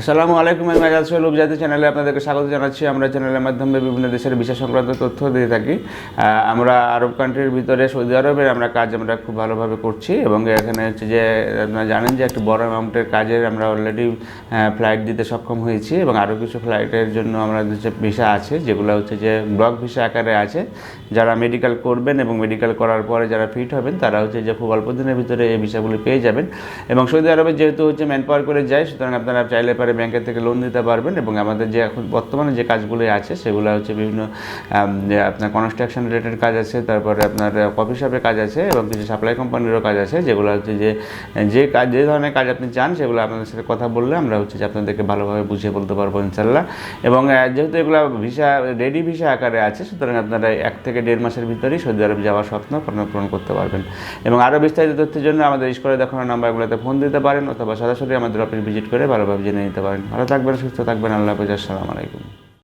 আসসালামু আলাইকুম, আমি আজাদ সোহেল উপজাতি চ্যানেলে আপনাদেরকে স্বাগত জানাচ্ছি। আমরা চ্যানেলের মাধ্যমে বিভিন্ন দেশের বিষয় সংক্রান্ত তথ্য দিয়ে থাকি। আমরা আরব কান্ট্রির ভিতরে সৌদি আরবের আমরা কাজ আমরা খুব ভালোভাবে করছি এবং এখানে হচ্ছে যে, আপনারা জানেন যে একটু বড় অ্যামাউন্টের কাজের আমরা অলরেডি ফ্লাইট দিতে সক্ষম হয়েছি এবং আরও কিছু ফ্লাইটের জন্য আমরা যে ভিসা আছে, যেগুলো হচ্ছে যে ব্লক ভিসা আকারে আছে। যারা মেডিকেল করবেন এবং মেডিকেল করার পরে যারা ফিট হবেন, তারা হচ্ছে যে খুব অল্প দিনের ভিতরে এই ভিসাগুলি পেয়ে যাবেন। এবং সৌদি আরবে যেহেতু হচ্ছে ম্যান পাওয়ার করে যায়, সুতরাং আপনারা চাইলে পারে ব্যাংকের থেকে লোন দিতে পারবেন এবং আমাদের যে এখন বর্তমানে যে কাজগুলি আছে, সেগুলো হচ্ছে বিভিন্ন আপনার কনস্ট্রাকশন রিলেটেড কাজ আছে, তারপরে আপনার কফি শপের কাজ আছে এবং কিছু সাপ্লাই কোম্পানিরও কাজ আছে, যেগুলো হচ্ছে যে যে কাজ যে ধরনের কাজ আপনি চান, সেগুলো আপনাদের সাথে কথা বললে আমরা হচ্ছে যে আপনাদেরকে ভালোভাবে বুঝিয়ে বলতে পারব ইনশাল্লাহ এবং যেহেতু এগুলো ভিসা রেডি ভিসা আকারে আছে, সুতরাং আপনারা এক থেকে দেড় মাসের ভিতরেই সৌদি আরব যাওয়ার স্বপ্ন পূরণ করতে পারবেন। এবং আরও বিস্তারিত তথ্যের জন্য আমাদের স্কুলে দেখানো নাম্বারগুলোতে ফোন দিতে পারেন, অথবা সরাসরি আমাদের অফিস ভিজিট করে ভালোভাবে জেনে নিতে পারেন। ভালো থাকবেন সুস্থ থাকবেন। আল্লাহ হাফিজ। আসসালামু আলাইকুম।